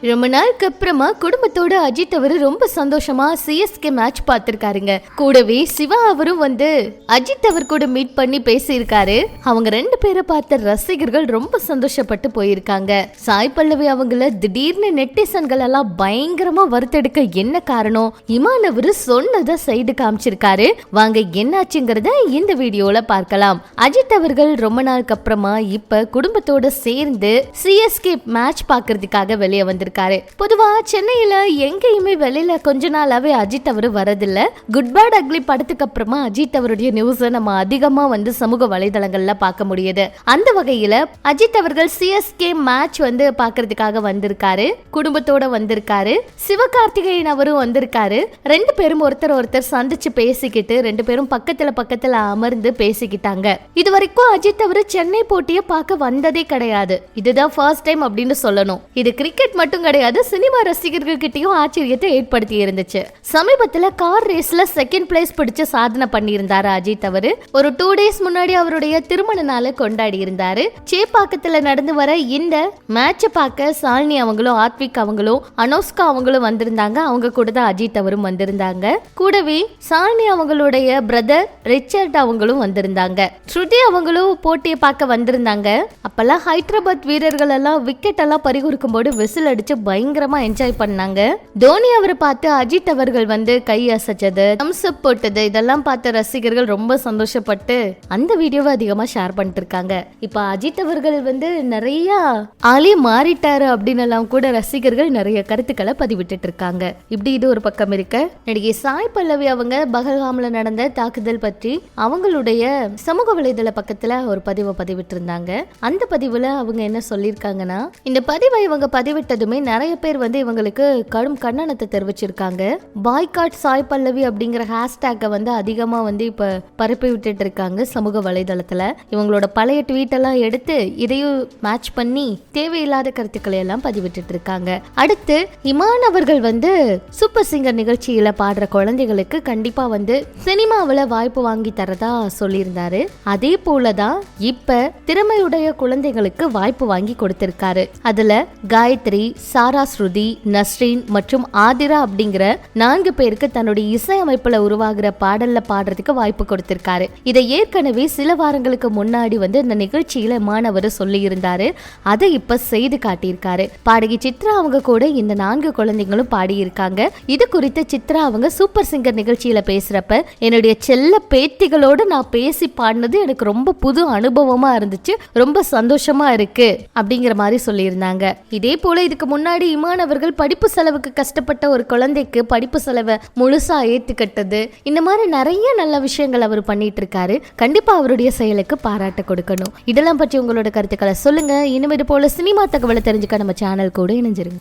ரொம்ப நாளுக்கு அப்புறமா குடும்பத்தோட அஜித் அவரு ரொம்ப சந்தோஷமா சிஎஸ்கே மேட்ச் பார்த்திருக்காருங்க. கூடவே சிவா அவரும் வந்து அஜித் அவர் கூட மீட் பண்ணி பேசியிருக்காரு. அவங்க ரெண்டு பேரை பார்த்த ரசிகர்கள் ரொம்ப சந்தோஷப்பட்டு போயிருக்காங்க. சாய் பல்லவி அவங்கள திடீர்னு நெட்டிசன்கள் எல்லாம் பயங்கரமா வறுத்தெடுக்க என்ன காரணம்? இமான் அவரு சொன்னதை சைடு காமிச்சிருக்காரு. வாங்க என்னாச்சுங்கிறத இந்த வீடியோல பார்க்கலாம். அஜித் அவர்கள் ரொம்ப நாளுக்கு அப்புறமா இப்ப குடும்பத்தோட சேர்ந்து சிஎஸ்கே மேட்ச் பாக்குறதுக்காக வெளியே வந்திருக்காரு. பொதுவா சென்னையில எங்கேயுமே வெளியில கொஞ்ச நாளாவே அஜித் அவர் வரதில்ல. குட் பேட் அக்லி படத்துக்கு அப்புறமா அஜித் அவருடைய நியூஸ் நம்ம அதிகமா வந்து சமூக வலைதளங்கள்ல பார்க்க முடியுது. அந்த வகையில அஜித் அவர்கள் சிஎஸ்கே மேட்ச் வந்து பாக்குறதுக்காக வந்திருக்காரு. குடும்பத்தோட வந்திருக்காரு. சிவகார்த்திகேயன் அவரும் வந்திருக்காரு. ரெண்டு பேரும் ஒருத்தர் ஒருத்தர் சந்திச்சு பேசிக்கிட்டு ரெண்டு பேரும் பக்கத்துல பக்கத்துல அமர்ந்து பேசிக்கிட்டாங்க. இது வரைக்கும் அஜித் அவர் சென்னை போட்டியை பார்க்க வந்ததே கிடையாது. இதுதான் ஃபர்ஸ்ட் டைம் அப்படின்னு சொல்லணும். இது கிரிக்கெட் மட்டும் மட்டும் கிடையாது சினிமா ரசிகர்கள்கிட்டயும் ஆச்சரியத்தை ஏற்படுத்தி இருந்துச்சு. சமீபத்துல கார் ரேஸ்ல செகண்ட் பிளேஸ் பிடிச்சு சாதனை பண்ணியிருந்தாரு அஜித் அவரு. ஒரு டூ டேஸ் முன்னாடி அவருடைய திருமண நாளை கொண்டாடி இருந்தாரு. சேப்பாக்கத்துல நடந்து வர இந்த மேட்ச பார்க்க சாலினி அவங்களும் ஆத்விக் அவங்களும் அனோஸ்கா அவங்களும் வந்திருந்தாங்க. அவங்க கூட தான் அஜித் அவரும் வந்திருந்தாங்க. கூடவே சாலினி அவங்களுடைய பிரதர் ரிச்சர்ட் அவங்களும் வந்திருந்தாங்க. ஸ்ருதி அவங்களும் போட்டியை பார்க்க வந்திருந்தாங்க. அப்பெல்லாம் ஹைதராபாத் வீரர்கள் எல்லாம் விக்கெட் எல்லாம் பறிகொடுக்கும் போது விசில் அடி அடிச்சு பயங்கரமா என்ஜாய் பண்ணாங்க. தோனி அவரை பார்த்து அஜித் அவர்கள் வந்து கை அசைச்சது தம்ஸ் அப் போட்டது இதெல்லாம் பார்த்த ரசிகர்கள் ரொம்ப சந்தோஷப்பட்டு அந்த வீடியோவை அதிகமா ஷேர் பண்ணிட்டு இருக்காங்க இப்ப அஜித் அவர்கள் வந்து நிறைய ஆளே மாறிட்டாரு அப்படின்னு எல்லாம் கூட ரசிகர்கள் நிறைய கருத்துக்களை பதிவிட்டுட்டு இருக்காங்க இப்படி இது ஒரு பக்கம் இருக்க. நடிகை சாய் பல்லவி அவங்க பகல்காம்ல நடந்த தாக்குதல் பற்றி அவங்களுடைய சமூக வலைதள பக்கத்துல ஒரு பதிவை பதிவிட்டு இருந்தாங்க அந்த பதிவுல அவங்க என்ன சொல்லியிருக்காங்கன்னா இந்த பதிவை இவங்க பதிவிட்டதுமே நிறைய பேர் வந்து இவங்களுக்கு கடும் கண்டனத்தை தெரிவிச்சிருக்காங்க. பாய்காட் சாய் பல்லவி அப்படிங்கிற ஹேஷ்டேக்கை வந்து அதிகமாக வந்து இப்போ பரப்பி விட்டுட்டு இருக்காங்க சமூக வலைதளத்தில். இவங்களோட பழைய ட்வீட் எல்லாம் எடுத்து இதையும் மேட்ச் பண்ணி தேவையில்லாத கருத்துக்களை எல்லாம் பதிவிட்டு இருக்காங்க. அடுத்து இமான் அவர்கள் வந்து சூப்பர் சிங்கர் நிகழ்ச்சியில் பாடுற குழந்தைகளுக்கு கண்டிப்பாக வந்து சினிமாவில் வாய்ப்பு வாங்கி தரதா சொல்லியிருந்தாரு. அதே போலதான் இப்ப திறமையுடைய குழந்தைகளுக்கு வாய்ப்பு வாங்கி கொடுத்திருக்காரு. அதுல காயத்ரி சாரா ஸ்ருதி நஸ்ரீன் மற்றும் ஆதிரா அப்படிங்கிற நான்கு பேருக்கு தன்னுடைய இசையமைப்புல உருவாகிற பாடல்ல பாடுறதுக்கு வாய்ப்பு கொடுத்திருக்காரு. இதை ஏற்கனவே சில வாரங்களுக்கு முன்னாடி வந்து இந்த நிகழ்ச்சியில மாணவர் சொல்லியிருந்தாரு. அதை இப்ப செய்து காட்டியிருக்காரு. பாடகி சித்ரா அவங்க கூட இந்த நான்கு குழந்தைங்களும் பாடியிருக்காங்க. இது குறித்து சித்ரா அவங்க சூப்பர் சிங்கர் நிகழ்ச்சியில பேசுறப்ப என்னுடைய செல்ல பேத்திகளோடு நான் பேசி பாடினது எனக்கு ரொம்ப புது அனுபவமா இருந்துச்சு. ரொம்ப சந்தோஷமா இருக்கு. அப்படிங்கிற மாதிரி சொல்லியிருந்தாங்க. இதே போல இதுக்கு முன்னாடி இமான் அவர்கள் படிப்பு செலவுக்கு கஷ்டப்பட்ட ஒரு குழந்தைக்கு படிப்பு செலவை முழுசா ஏத்துக்கட்டது. இந்த மாதிரி நிறைய நல்ல விஷயங்கள் அவர் பண்ணிட்டு இருக்காரு கண்டிப்பா அவருடைய செயலுக்கு பாராட்டு கொடுக்கணும். இதெல்லாம் பற்றி உங்களோட கருத்துக்களை சொல்லுங்க. இனிமேல் போல சினிமா தகவலை தெரிஞ்சுக்க நம்ம சேனல் கூட இணைஞ்சிருங்க.